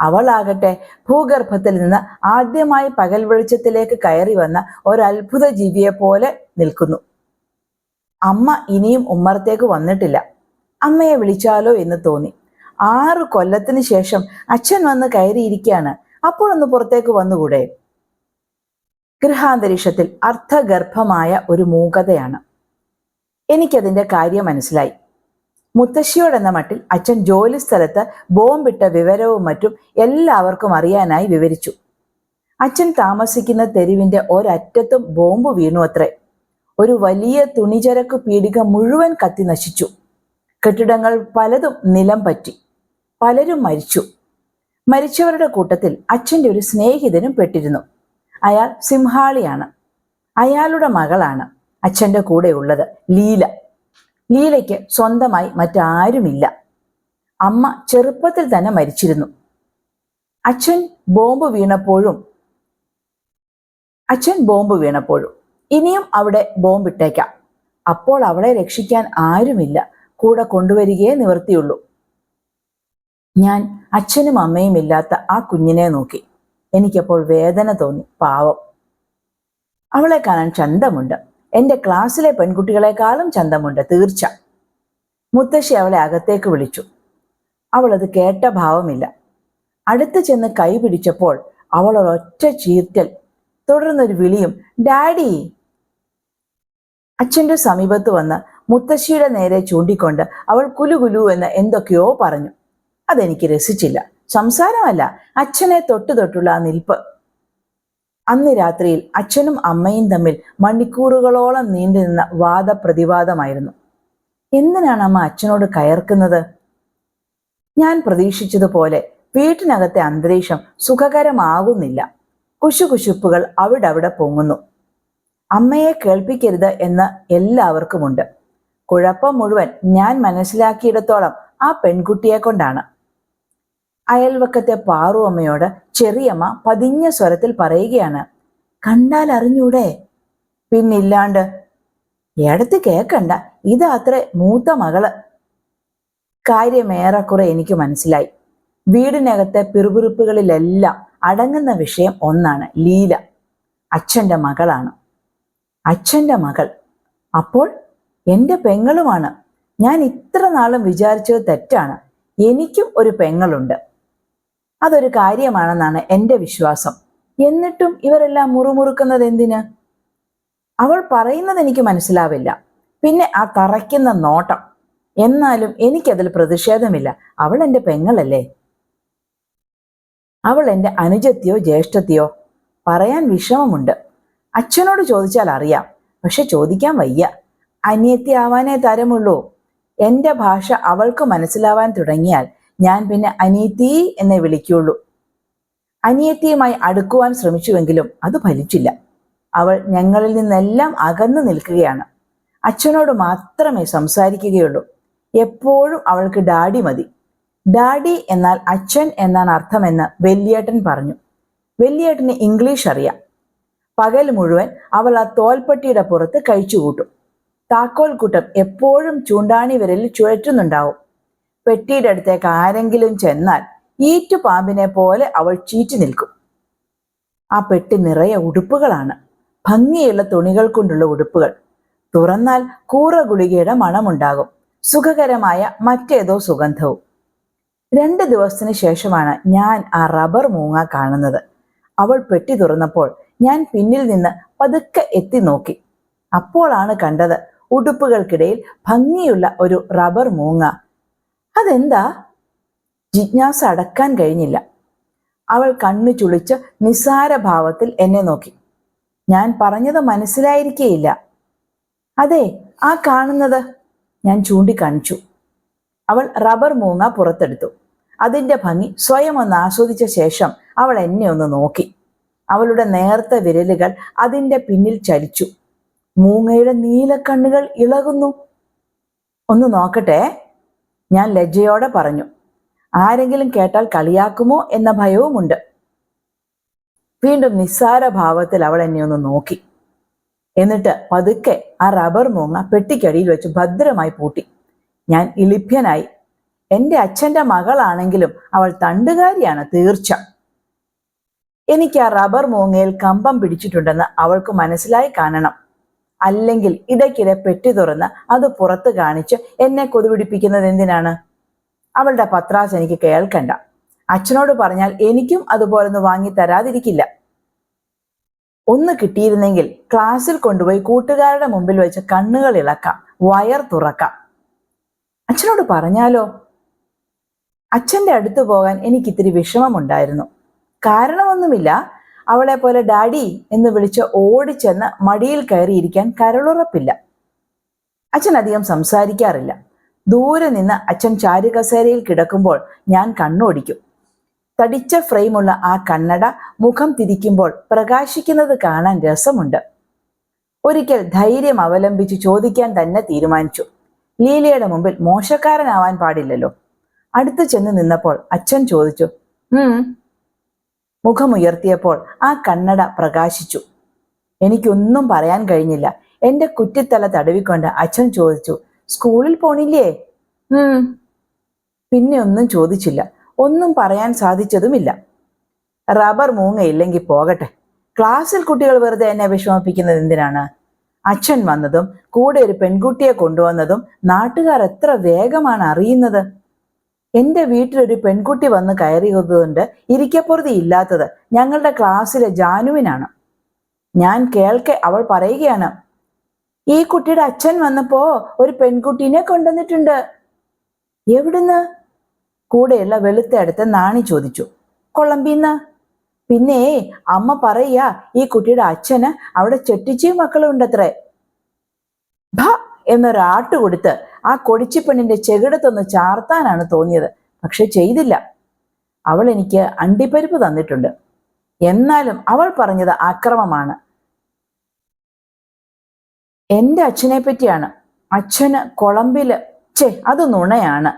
അവളാകട്ടെ ഭൂഗർഭത്തിൽ നിന്ന് ആദ്യമായി പകൽ വെളിച്ചത്തിലേക്ക് കയറി വന്ന ഒരത്ഭുത ജീവിയെ പോലെ നിൽക്കുന്നു. അമ്മ ഇനിയും ഉമ്മറത്തേക്ക് വന്നിട്ടില്ല. അമ്മയെ വിളിച്ചാലോ എന്ന് തോന്നി. ആറ് കൊല്ലത്തിന് ശേഷം അച്ഛൻ വന്ന് കയറിയിരിക്കുകയാണ്. അപ്പോൾ ഒന്ന് പുറത്തേക്ക് വന്നുകൂടെ? ഗൃഹാന്തരീക്ഷത്തിൽ അർത്ഥഗർഭമായ ഒരു മൂകതയാണ്. എനിക്കതിന്റെ കാര്യം മനസ്സിലായി. മുത്തശ്ശിയോടെന്ന മട്ടിൽ അച്ഛൻ ജോലി സ്ഥലത്ത് ബോംബിട്ട വിവരവും മറ്റും എല്ലാവർക്കും അറിയാനായി വിവരിച്ചു. അച്ഛൻ താമസിക്കുന്ന തെരുവിന്റെ ഒരറ്റത്തും ബോംബ് വീണു അത്രേ. ഒരു വലിയ തുണിചരക്ക് പീടിക മുഴുവൻ കത്തി നശിച്ചു. കെട്ടിടങ്ങൾ പലതും നിലം പറ്റി. പലരും മരിച്ചു. മരിച്ചവരുടെ കൂട്ടത്തിൽ അച്ഛന്റെ ഒരു സ്നേഹിതനും പെട്ടിരുന്നു. അയാൾ സിംഹാളിയാണ്. അയാളുടെ മകളാണ് അച്ഛന്റെ കൂടെ ഉള്ളത് ലീല. ലീലയ്ക്ക് സ്വന്തമായി മറ്റാരുമില്ല. അമ്മ ചെറുപ്പത്തിൽ തന്നെ മരിച്ചിരുന്നു. അച്ഛൻ ബോംബ് വീണപ്പോഴും അച്ഛൻ ബോംബ് വീണപ്പോഴും. ഇനിയും അവിടെ ബോംബിട്ടേക്കാം അപ്പോൾ അവളെ രക്ഷിക്കാൻ ആരുമില്ല. കൂടെ കൊണ്ടുവരികയെ നിവർത്തിയുള്ളൂ. ഞാൻ അച്ഛനും അമ്മയും ഇല്ലാത്ത ആ കുഞ്ഞിനെ നോക്കി. എനിക്കപ്പോൾ വേദന തോന്നി. പാവം. അവളെ കാണാൻ ചന്തമുണ്ട്. എന്റെ ക്ലാസ്സിലെ പെൺകുട്ടികളെക്കാളും ചന്തമുണ്ട് തീർച്ച. മുത്തശ്ശി അവളെ അകത്തേക്ക് വിളിച്ചു. അവൾ അത് കേട്ട ഭാവമില്ല. അടുത്ത് ചെന്ന് കൈ പിടിച്ചപ്പോൾ അവൾ ഒരൊറ്റ ചീർത്തൽ തുടർന്നൊരു വിളിയും ഡാഡി! അച്ഛന്റെ സമീപത്ത് വന്ന് മുത്തശ്ശിയുടെ നേരെ ചൂണ്ടിക്കൊണ്ട് അവൾ കുലുകുലു എന്ന് എന്തൊക്കെയോ പറഞ്ഞു. അതെനിക്ക് രസിച്ചില്ല. സംസാരമല്ല. അച്ഛനെ തൊട്ടു തൊട്ടുള്ള ആ നിൽപ്പ്. അന്ന് രാത്രിയിൽ അച്ഛനും അമ്മയും തമ്മിൽ മണിക്കൂറുകളോളം നീണ്ടുനിന്ന വാദപ്രതിവാദമായിരുന്നു. എന്തിനാണ് അമ്മ അച്ഛനോട് കയർക്കുന്നത്? ഞാൻ പ്രതീക്ഷിച്ചതുപോലെ വീട്ടിനകത്തെ അന്തരീക്ഷം സുഖകരമാകുന്നില്ല. കുശുകുശുപ്പുകൾ അവിടവിടെ പൊങ്ങുന്നു. അമ്മയെ കേൾപ്പിക്കരുത് എന്ന് എല്ലാവർക്കുമുണ്ട്. കുഴപ്പം മുഴുവൻ ഞാൻ മനസ്സിലാക്കിയിടത്തോളം ആ പെൺകുട്ടിയെ കൊണ്ടാണ് അയൽവക്കത്തെ പാറു അമ്മയോട് ചെറിയമ്മ പതിഞ്ഞ സ്വരത്തിൽ പറയുകയാണ് കണ്ടാൽ അറിഞ്ഞൂടെ? പിന്നില്ലാണ്ട്? എടുത്ത് കേക്കണ്ട. ഇതാ അത്ര മൂത്ത മകൾ. കാര്യമേറെക്കുറെ എനിക്ക് മനസ്സിലായി. വീടിനകത്തെ പിറുപിറുപ്പുകളിലെല്ലാം അടങ്ങുന്ന വിഷയം ഒന്നാണ് ലീല. അച്ഛന്റെ മകളാണ്. അച്ഛന്റെ മകൾ. അപ്പോൾ എന്റെ പെങ്ങളുമാണ്. ഞാൻ ഇത്ര നാളും വിചാരിച്ചത് തെറ്റാണ്. എനിക്കും ഒരു പെങ്ങളുണ്ട്. അതൊരു കാര്യമാണെന്നാണ് എന്റെ വിശ്വാസം. എന്നിട്ടും ഇവരെല്ലാം മുറുമുറുക്കുന്നത് എന്തിന്? അവൾ പറയുന്നത് എനിക്ക് മനസ്സിലാവില്ല. പിന്നെ ആ തറയ്ക്കുന്ന നോട്ടം. എന്നാലും എനിക്കതിൽ പ്രതിഷേധമില്ല. അവൾ എന്റെ പെങ്ങളല്ലേ? അവൾ എന്റെ അനുജത്തിയോ ജ്യേഷ്ഠത്തിയോ? പറയാൻ വിഷമമുണ്ട്. അച്ഛനോട് ചോദിച്ചാൽ അറിയാം. പക്ഷെ ചോദിക്കാൻ വയ്യ. അനിയത്തി ആവാനേ തരമുള്ളൂ. എന്റെ ഭാഷ അവൾക്ക് മനസ്സിലാവാൻ തുടങ്ങിയാൽ ഞാൻ പിന്നെ അനിയത്തി എന്നേ വിളിക്കുള്ളൂ. അനിയത്തിയുമായി അടുക്കുവാൻ ശ്രമിച്ചുവെങ്കിലും അത് ഫലിച്ചില്ല. അവൾ ഞങ്ങളിൽ നിന്നെല്ലാം അകന്നു നിൽക്കുകയാണ്. അച്ഛനോട് മാത്രമേ സംസാരിക്കുകയുള്ളൂ. എപ്പോഴും അവൾക്ക് ഡാഡി മതി. ഡാഡി എന്നാൽ അച്ഛൻ എന്നാണ് അർത്ഥമെന്ന് വെല്ലിയേട്ടൻ പറഞ്ഞു. വെല്ലിയേട്ടന് ഇംഗ്ലീഷ് അറിയാം. പകൽ മുഴുവൻ അവൾ ആ തോൽപ്പെട്ടിയുടെ പുറത്ത് കഴിച്ചുകൂട്ടും. താക്കോൽ കൂട്ടം എപ്പോഴും ചൂണ്ടാണി വിരലിൽ ചുഴറ്റുന്നുണ്ടാവും. പെട്ടിയുടെ അടുത്തേക്ക് ആരെങ്കിലും ചെന്നാൽ ഈറ്റുപാമ്പിനെ പോലെ അവൾ ചീറ്റി നിൽക്കും. ആ പെട്ടി നിറയെ ഉടുപ്പുകളാണ്. ഭംഗിയുള്ള തുണികൾ കൊണ്ടുള്ള ഉടുപ്പുകൾ. തുറന്നാൽ കൂറ ഗുളികയുടെ മണമുണ്ടാകും. സുഖകരമായ മറ്റേതോ സുഗന്ധവും. രണ്ട് ദിവസത്തിന് ശേഷമാണ് ഞാൻ ആ റബ്ബർ മൂങ്ങ കാണുന്നത്. അവൾ പെട്ടി തുറന്നപ്പോൾ ഞാൻ പിന്നിൽ നിന്ന് പതുക്കെ എത്തി നോക്കി. അപ്പോഴാണ് കണ്ടത് ഉടുപ്പുകൾക്കിടയിൽ ഭംഗിയുള്ള ഒരു റബ്ബർ മൂങ്ങ അതെന്താ? ജിജ്ഞാസ അടക്കാൻ കഴിഞ്ഞില്ല. അവൾ കണ്ണു ചുളിച്ച് നിസ്സാര ഭാവത്തിൽ എന്നെ നോക്കി. ഞാൻ പറഞ്ഞത് മനസ്സിലായിരിക്കേയില്ല. അതെ ആ കാണുന്നത്. ഞാൻ ചൂണ്ടിക്കാണിച്ചു. അവൾ റബ്ബർ മൂങ്ങ പുറത്തെടുത്തു. അതിന്റെ ഭംഗി സ്വയം ഒന്ന് ആസ്വദിച്ച ശേഷം അവൾ എന്നെ ഒന്ന് നോക്കി. അവളുടെ നേർത്ത വിരലുകൾ അതിന്റെ പിന്നിൽ ചലിച്ചു. മൂങ്ങയുടെ നീലക്കണ്ണുകൾ ഇളകുന്നു. ഒന്ന് നോക്കട്ടെ. ഞാൻ ലജ്ജയോടെ പറഞ്ഞു ആരെങ്കിലും കേട്ടാൽ കളിയാക്കുമോ എന്ന ഭയവുമുണ്ട്. വീണ്ടും നിസ്സാര ഭാവത്തിൽ അവൾ എന്നെ ഒന്ന് നോക്കി. എന്നിട്ട് പതുക്കെ ആ റബ്ബർ മൂങ്ങ പെട്ടിക്കടിയിൽ വെച്ച് ഭദ്രമായി പൂട്ടി. ഞാൻ ഇളിഭ്യനായി എന്റെ അച്ഛന്റെ മകളാണെങ്കിലും അവൾ തണ്ടുകാരിയാണ് തീർച്ച. എനിക്ക് ആ റബ്ബർ മൂങ്ങയിൽ കമ്പം പിടിച്ചിട്ടുണ്ടെന്ന് അവൾക്ക് മനസ്സിലായി കാണണം. അല്ലെങ്കിൽ ഇടയ്ക്കിടെ പെട്ടി തുറന്ന് അത് പുറത്ത് കാണിച്ച് എന്നെ കൊതുപിടിപ്പിക്കുന്നത് എന്തിനാണ്? അവളുടെ പത്രാസ് എനിക്ക് കേൾക്കണ്ട. അച്ഛനോട് പറഞ്ഞാൽ എനിക്കും അതുപോലൊന്ന് വാങ്ങി തരാതിരിക്കില്ല. ഒന്ന് കിട്ടിയിരുന്നെങ്കിൽ ക്ലാസ്സിൽ കൊണ്ടുപോയി കൂട്ടുകാരുടെ മുമ്പിൽ വെച്ച് കണ്ണുകൾ ഇളക്കാം വയർ തുറക്കാം. അച്ഛനോട് പറഞ്ഞാലോ? അച്ഛന്റെ അടുത്ത് പോകാൻ എനിക്കിത്തിരി വിഷമമുണ്ടായിരുന്നു. കാരണമൊന്നുമില്ല അവളെ പോലെ ഡാഡി എന്ന് വിളിച്ച് ഓടിച്ചെന്ന് മടിയിൽ കയറിയിരിക്കാൻ കരളുറപ്പില്ല. അച്ഛൻ അധികം സംസാരിക്കാറില്ല. ദൂരെ നിന്ന് അച്ഛൻ ചാരുകസേരയിൽ കിടക്കുമ്പോൾ ഞാൻ കണ്ണോടിക്കും. തടിച്ച ഫ്രെയിമുള്ള ആ കണ്ണട മുഖം തിരിക്കുമ്പോൾ പ്രകാശിക്കുന്നത് കാണാൻ രസമുണ്ട്. ഒരിക്കൽ ധൈര്യം അവലംബിച്ച് ചോദിക്കാൻ തന്നെ തീരുമാനിച്ചു. ലീലയുടെ മുമ്പിൽ മോശക്കാരനാവാൻ പാടില്ലല്ലോ. അടുത്ത് ചെന്ന് നിന്നപ്പോൾ അച്ഛൻ ചോദിച്ചു മുഖമുയർത്തിയപ്പോൾ ആ കണ്ണട പ്രകാശിച്ചു. എനിക്കൊന്നും പറയാൻ കഴിഞ്ഞില്ല. എന്റെ കുറ്റിത്തല തടവിക്കൊണ്ട് അച്ഛൻ ചോദിച്ചു സ്കൂളിൽ പോണില്ലേ? പിന്നെ ഒന്നും ചോദിച്ചില്ല. ഒന്നും പറയാൻ സാധിച്ചതുമില്ല. റബ്ബർ മൂങ്ങയില്ലെങ്കിൽ പോകട്ടെ. ക്ലാസ്സിൽ കുട്ടികൾ വെറുതെ എന്നെ വിഷമിപ്പിക്കുന്നത് എന്തിനാണ്? അച്ഛൻ വന്നതും കൂടെ ഒരു പെൺകുട്ടിയെ കൊണ്ടുവന്നതും നാട്ടുകാർ എത്ര വേഗമാണ് അറിയുന്നത്? എന്റെ വീട്ടിലൊരു പെൺകുട്ടി വന്ന് കയറിയതുകൊണ്ട് ഇരിക്കപ്പുറതി ഇല്ലാത്തത് ഞങ്ങളുടെ ക്ലാസ്സിലെ ജാനുവിനാണ്. ഞാൻ കേൾക്കെ അവൾ പറയുകയാണ് ഈ കുട്ടിയുടെ അച്ഛൻ വന്നപ്പോ ഒരു പെൺകുട്ടീനെ കൊണ്ടുവന്നിട്ടുണ്ട്. എവിടുന്ന്? കൂടെയുള്ള വെളുത്ത അടുത്ത് നാണി ചോദിച്ചു കൊളംബിന്ന് പിന്നെ. അമ്മ പറയാ ഈ കുട്ടിയുടെ അച്ഛന് അവിടെ ചെട്ടിച്ചിയും മക്കളും ഉണ്ടത്രേ ഭ എന്നൊരാട്ട് കൊടുത്ത് ആ കൊടിച്ചിപ്പെണ്ണിന്റെ ചെകിടത്തൊന്ന് ചാർത്താനാണ് തോന്നിയത്. പക്ഷെ ചെയ്തില്ല. അവൾ എനിക്ക് അണ്ടിപ്പരിപ്പ് തന്നിട്ടുണ്ട്. എന്നാലും അവൾ പറഞ്ഞത് അക്രമമാണ്. എന്റെ അച്ഛനെ പറ്റിയാണ്. അച്ഛന് കൊളമ്പിൽ ചേ അത് നുണയാണ്.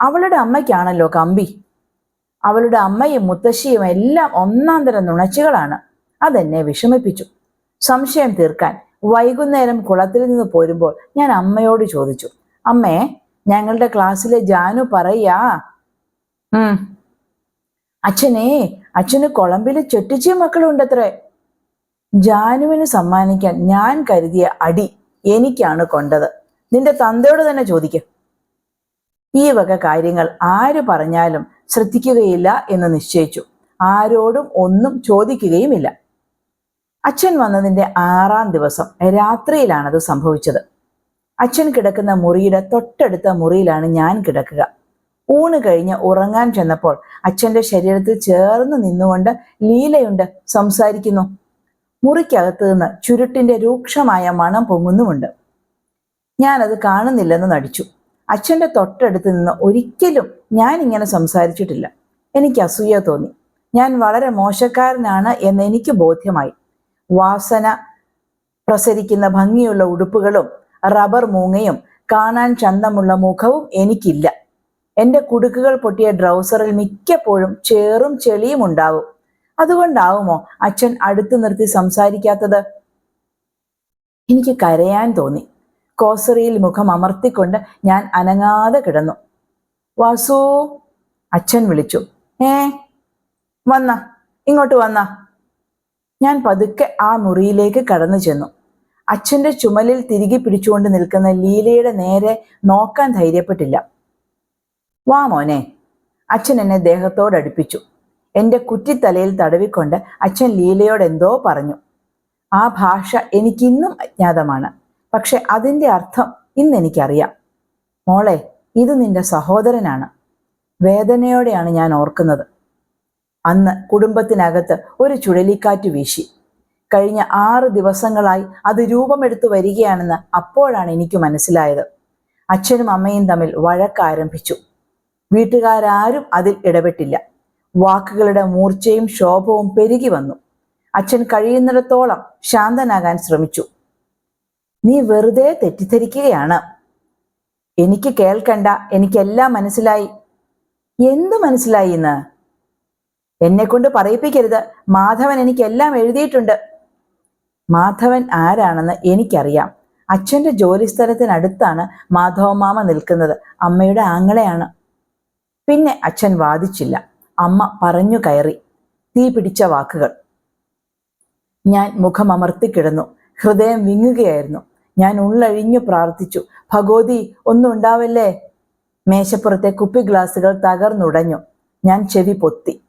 അവളുടെ അമ്മയ്ക്കാണല്ലോ കമ്പി. അവളുടെ അമ്മയും മുത്തശ്ശിയും എല്ലാം ഒന്നാം തരം നുണച്ചുകളാണ്. അതെന്നെ വിഷമിപ്പിച്ചു. സംശയം തീർക്കാൻ വൈകുന്നേരം കുളത്തിൽ നിന്ന് പോരുമ്പോൾ ഞാൻ അമ്മയോട് ചോദിച്ചു അമ്മേ ഞങ്ങളുടെ ക്ലാസ്സിലെ ജാനു പറയാ ഉം. അച്ഛനെ അച്ഛന് കൊളംബിലെ ചെട്ടിച്ചിയ മക്കളുണ്ടത്രേ. ജാനുവിന് സമ്മാനിക്കാൻ ഞാൻ കരുതിയ അടി എനിക്കാണ് കൊണ്ടത്. നിന്റെ തന്തയോട് തന്നെ ചോദിക്കും. ഈ വക കാര്യങ്ങൾ ആര് പറഞ്ഞാലും ശ്രദ്ധിക്കുകയില്ല എന്ന് നിശ്ചയിച്ചു. ആരോടും ഒന്നും ചോദിക്കുകയുമില്ല. അച്ഛൻ വന്നതിന്റെ ആറാം ദിവസം രാത്രിയിലാണത് സംഭവിച്ചത്. അച്ഛൻ കിടക്കുന്ന മുറിയുടെ തൊട്ടടുത്ത മുറിയിലാണ് ഞാൻ കിടക്കുക. ഊണ് കഴിഞ്ഞ് ഉറങ്ങാൻ ചെന്നപ്പോൾ അച്ഛന്റെ ശരീരത്തിൽ ചേർന്ന് നിന്നുകൊണ്ട് ലീലയുണ്ട് സംസാരിക്കുന്നു. മുറിക്കകത്ത് നിന്ന് ചുരുട്ടിന്റെ രൂക്ഷമായ മണം പൊങ്ങുന്നുമുണ്ട്. ഞാനത് കാണുന്നില്ലെന്ന് നടിച്ചു. അച്ഛന്റെ തൊട്ടടുത്ത് നിന്ന് ഒരിക്കലും ഞാൻ ഇങ്ങനെ സംസാരിച്ചിട്ടില്ല. എനിക്ക് അസൂയ തോന്നി. ഞാൻ വളരെ മോശക്കാരനാണ് എന്ന് എനിക്ക് ബോധ്യമായി. വാസന പ്രസരിക്കുന്ന ഭംഗിയുള്ള ഉടുപ്പുകളും റബ്ബർ മൂങ്ങയും കാണാൻ ചന്തമുള്ള മുഖവും എനിക്കില്ല. എന്റെ കുടുക്കുകൾ പൊട്ടിയ ഡ്രൗസറിൽ മിക്കപ്പോഴും ചേറും ചെളിയും ഉണ്ടാവും. അതുകൊണ്ടാവുമോ അച്ഛൻ അടുത്തു നിർത്തി സംസാരിക്കാത്തത്? എനിക്ക് കരയാൻ തോന്നി. കോസറിയിൽ മുഖം അമർത്തിക്കൊണ്ട് ഞാൻ അനങ്ങാതെ കിടന്നു. വാസു അച്ഛൻ വിളിച്ചു. ഏ വന്ന ഇങ്ങോട്ട് വന്ന. ഞാൻ പതുക്കെ ആ മുറിയിലേക്ക് കടന്നു ചെന്നു. അച്ഛന്റെ ചുമലിൽ തിരികെ പിടിച്ചുകൊണ്ട് നിൽക്കുന്ന ലീലയുടെ നേരെ നോക്കാൻ ധൈര്യപ്പെട്ടില്ല. വാ മോനെ അച്ഛൻ എന്നെ ദേഹത്തോടടുപ്പിച്ചു എന്റെ കുറ്റിത്തലയിൽ തടവിക്കൊണ്ട് അച്ഛൻ ലീലയോട് എന്തോ പറഞ്ഞു. ആ ഭാഷ എനിക്കിന്നും അജ്ഞാതമാണ് പക്ഷെ അതിന്റെ അർത്ഥം ഇന്ന് എനിക്കറിയാം. മോളെ ഇത് നിന്റെ സഹോദരനാണ്. വേദനയോടെയാണ് ഞാൻ ഓർക്കുന്നത്. അന്ന് കുടുംബത്തിനകത്ത് ഒരു ചുഴലിക്കാറ്റ് വീശി. കഴിഞ്ഞ ആറ് ദിവസങ്ങളായി അത് രൂപമെടുത്തു വരികയാണെന്ന് അപ്പോഴാണ് എനിക്ക് മനസ്സിലായത്. അച്ഛനും അമ്മയും തമ്മിൽ വഴക്കാരംഭിച്ചു വീട്ടുകാരാരും അതിൽ ഇടപെട്ടില്ല. വാക്കുകളുടെ മൂർച്ചയും ശോഭവും പെരുകി വന്നു. അച്ഛൻ കഴിയുന്നിടത്തോളം ശാന്തനാകാൻ ശ്രമിച്ചു. നീ വെറുതെ തെറ്റിദ്ധരിക്കുകയാണ്. എനിക്ക് കേൾക്കണ്ട. എനിക്കെല്ലാം മനസ്സിലായി. എന്ത് മനസ്സിലായി ഇന്ന്? എന്നെ കൊണ്ട് പറയിപ്പിക്കരുത്. മാധവൻ എനിക്കെല്ലാം എഴുതിയിട്ടുണ്ട്. മാധവൻ ആരാണെന്ന് എനിക്കറിയാം. അച്ഛന്റെ ജോലിസ്ഥലത്തിനടുത്താണ് മാധവമാമ നിൽക്കുന്നത്. അമ്മയുടെ ആങ്ങളെയാണ്. പിന്നെ അച്ഛൻ വാദിച്ചില്ല. അമ്മ പറഞ്ഞു കയറി. തീ പിടിച്ച വാക്കുകൾ. ഞാൻ മുഖമമർത്തി കിടന്നു. ഹൃദയം വിങ്ങുകയായിരുന്നു. ഞാൻ ഉള്ളഴിഞ്ഞു പ്രാർത്ഥിച്ചു. ഭഗവതി ഒന്നും ഉണ്ടാവല്ലേ? മേശപ്പുറത്തെ കുപ്പി ഗ്ലാസുകൾ തകർന്നുടഞ്ഞു. ഞാൻ ചെവി പൊത്തി.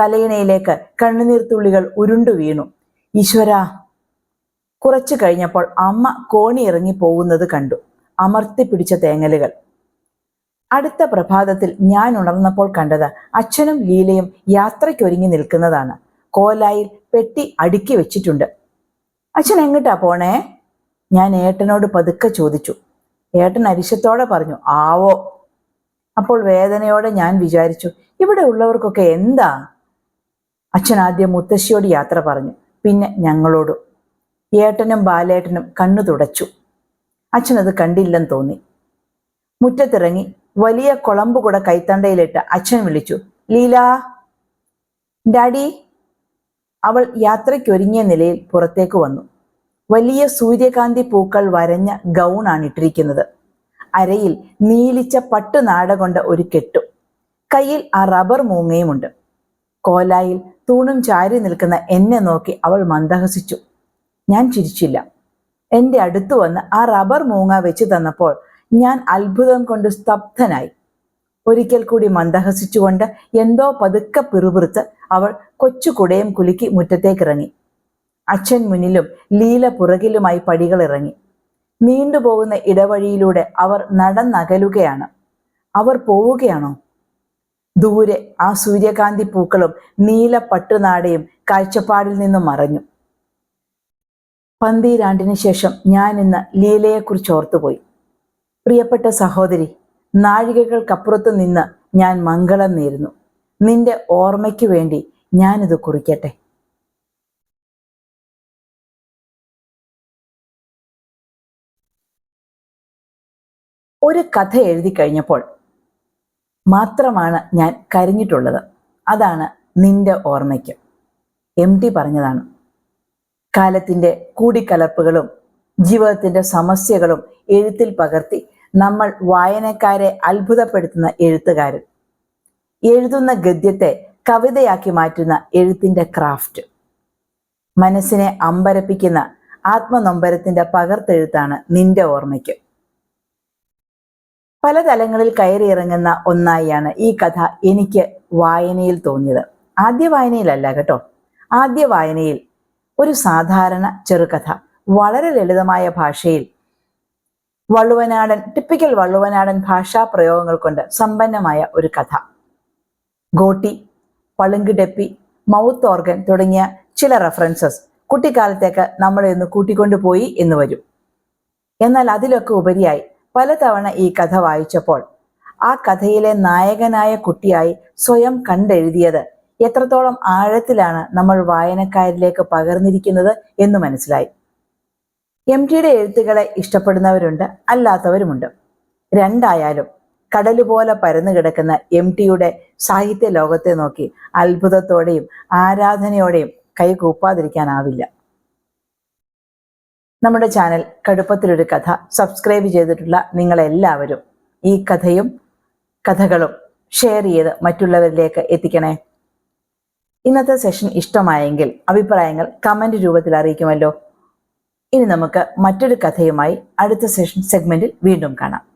തലയിണയിലേക്ക് കണ്ണുനീർ തുള്ളികൾ ഉരുണ്ടു വീണു. ഈശ്വര കുറച്ചു കഴിഞ്ഞപ്പോൾ അമ്മ കോണി ഇറങ്ങി പോകുന്നത് കണ്ടു. അമർത്തി പിടിച്ച തേങ്ങലുകൾ. അടുത്ത പ്രഭാതത്തിൽ ഞാൻ ഉണർന്നപ്പോൾ കണ്ടത് അച്ഛനും ലീലയും യാത്രയ്ക്കൊരുങ്ങി നിൽക്കുന്നതാണ്. കോലായിൽ പെട്ടി അടുക്കി വെച്ചിട്ടുണ്ട്. അച്ഛൻ എങ്ങോട്ടാ പോണേ? ഞാൻ ഏട്ടനോട് പതുക്കെ ചോദിച്ചു. ഏട്ടൻ അരിശത്തോടെ പറഞ്ഞു ആവോ. അപ്പോൾ വേദനയോടെ ഞാൻ വിചാരിച്ചു ഇവിടെ ഉള്ളവർക്കൊക്കെ എന്താ? അച്ഛൻ ആദ്യം മുത്തശ്ശിയോട് യാത്ര പറഞ്ഞു. പിന്നെ ഞങ്ങളോടും. ഏട്ടനും ബാലേട്ടനും കണ്ണു തുടച്ചു. അച്ഛനത് കണ്ടില്ലെന്ന് തോന്നി. മുറ്റത്തിറങ്ങി വലിയ കുളമ്പ് കൂടെ കൈത്തണ്ടയിലിട്ട് അച്ഛൻ വിളിച്ചു. ലീല. ഡാഡി. അവൾ യാത്രയ്ക്കൊരുങ്ങിയ നിലയിൽ പുറത്തേക്ക് വന്നു. വലിയ സൂര്യകാന്തി പൂക്കൾ വരഞ്ഞ ഗൗണാണ് ഇട്ടിരിക്കുന്നത്. അരയിൽ നീലിച്ച പട്ടുനാട കൊണ്ട് ഒരു കെട്ടു. കയ്യിൽ ആ റബ്ബർ മൂങ്ങയുമുണ്ട്. കോലായിൽ തൂണും ചാരി നിൽക്കുന്ന എന്നെ നോക്കി അവൾ മന്ദഹസിച്ചു. ഞാൻ ചിരിച്ചില്ല. എന്റെ അടുത്ത് വന്ന് ആ റബ്ബർ മൂങ്ങ വെച്ച് തന്നപ്പോൾ ഞാൻ അത്ഭുതം കൊണ്ട് സ്തബ്ധനായി. ഒരിക്കൽ കൂടി മന്ദഹസിച്ചുകൊണ്ട് എന്തോ പതുക്കെ പിറുപിറുത്ത് അവൾ കൊച്ചു കുടയും കുലുക്കി മുറ്റത്തേക്കിറങ്ങി. അച്ഛൻ മുന്നിലും ലീല പുറകിലുമായി പടികൾ ഇറങ്ങി. നീണ്ടുപോകുന്ന ഇടവഴിയിലൂടെ അവർ നടന്നകലുകയാണ്. അവർ പോവുകയാണോ? ദൂരെ ആ സൂര്യകാന്തി പൂക്കളും നീല പട്ടുനാടയും കാഴ്ചപ്പാടിൽ നിന്നും മറഞ്ഞു. പന്തീരാണ്ടിന് ശേഷം ഞാൻ ഇന്ന് ലീലയെക്കുറിച്ച് ഓർത്തുപോയി. പ്രിയപ്പെട്ട സഹോദരി നാഴികകൾക്കപ്പുറത്ത് നിന്ന് ഞാൻ മംഗളം നേരുന്നു. നിന്റെ ഓർമ്മയ്ക്ക് വേണ്ടി ഞാനിത് കുറിക്കട്ടെ. ഒരു കഥ എഴുതി കഴിഞ്ഞപ്പോൾ മാത്രമാണ് ഞാൻ കരഞ്ഞിട്ടുള്ളത്. അതാണ് നിന്റെ ഓർമ്മയ്ക്ക്. എം ടി പറഞ്ഞതാണ്. കാലത്തിന്റെ കൂടിക്കലർപ്പുകളും ജീവിതത്തിന്റെ സമസ്യകളും എഴുത്തിൽ പകർത്തി നമ്മൾ വായനക്കാരെ അത്ഭുതപ്പെടുത്തുന്ന എഴുത്തുകാരൻ. എഴുതുന്ന ഗദ്യത്തെ കവിതയാക്കി മാറ്റുന്ന എഴുത്തിന്റെ ക്രാഫ്റ്റ്. മനസ്സിനെ അമ്പരപ്പിക്കുന്ന ആത്മനൊമ്പരത്തിന്റെ പകർത്തെഴുത്താണ് നിന്റെ ഓർമ്മയ്ക്ക്. പല തലങ്ങളിൽ കയറിയിറങ്ങുന്ന ഒന്നായിയാണ് ഈ കഥ എനിക്ക് വായനയിൽ തോന്നിയത്. ആദ്യ വായനയിലല്ല കേട്ടോ. ആദ്യ വായനയിൽ ഒരു സാധാരണ ചെറുകഥ. വളരെ ലളിതമായ ഭാഷയിൽ വള്ളുവനാടൻ ടിപ്പിക്കൽ വള്ളുവനാടൻ ഭാഷാ പ്രയോഗങ്ങൾ കൊണ്ട് സമ്പന്നമായ ഒരു കഥ. ഗോട്ടി പളുങ്ക് ഡെപ്പി മൗത്ത് ഓർഗൻ തുടങ്ങിയ ചില റെഫറൻസസ് കുട്ടിക്കാലത്തേക്ക് നമ്മളെ ഒന്ന് കൂട്ടിക്കൊണ്ടുപോയി എന്ന് വരും. എന്നാൽ അതിലൊക്കെ ഉപരിയായി പലതവണ ഈ കഥ വായിച്ചപ്പോൾ ആ കഥയിലെ നായകനായ കുട്ടിയായി സ്വയം കണ്ടെഴുതിയത് എത്രത്തോളം ആഴത്തിലാണ് നമ്മൾ വായനക്കാരിലേക്ക് പകർന്നിരിക്കുന്നത് എന്ന് മനസ്സിലായി. എം ടിയുടെ എഴുത്തുകളെ ഇഷ്ടപ്പെടുന്നവരുണ്ട് അല്ലാത്തവരുമുണ്ട്. രണ്ടായാലും കടലുപോലെ പരന്നു കിടക്കുന്ന എം ടിയുടെ സാഹിത്യ ലോകത്തെ നോക്കി അത്ഭുതത്തോടെയും ആരാധനയോടെയും കൈകൂപ്പാതിരിക്കാനാവില്ല. നമ്മുടെ ചാനൽ കടുപ്പത്തിലൊരു കഥ സബ്സ്ക്രൈബ് ചെയ്തിട്ടുള്ള നിങ്ങളെല്ലാവരും ഈ കഥയും കഥകളും ഷെയർ ചെയ്ത് മറ്റുള്ളവരിലേക്ക് എത്തിക്കണേ. ഇന്നത്തെ സെഷൻ ഇഷ്ടമായെങ്കിൽ അഭിപ്രായങ്ങൾ കമന്റ് രൂപത്തിൽ അറിയിക്കുമല്ലോ. ഇനി നമുക്ക് മറ്റൊരു കഥയുമായി അടുത്ത സെഷൻ സെഗ്മെന്റിൽ വീണ്ടും കാണാം.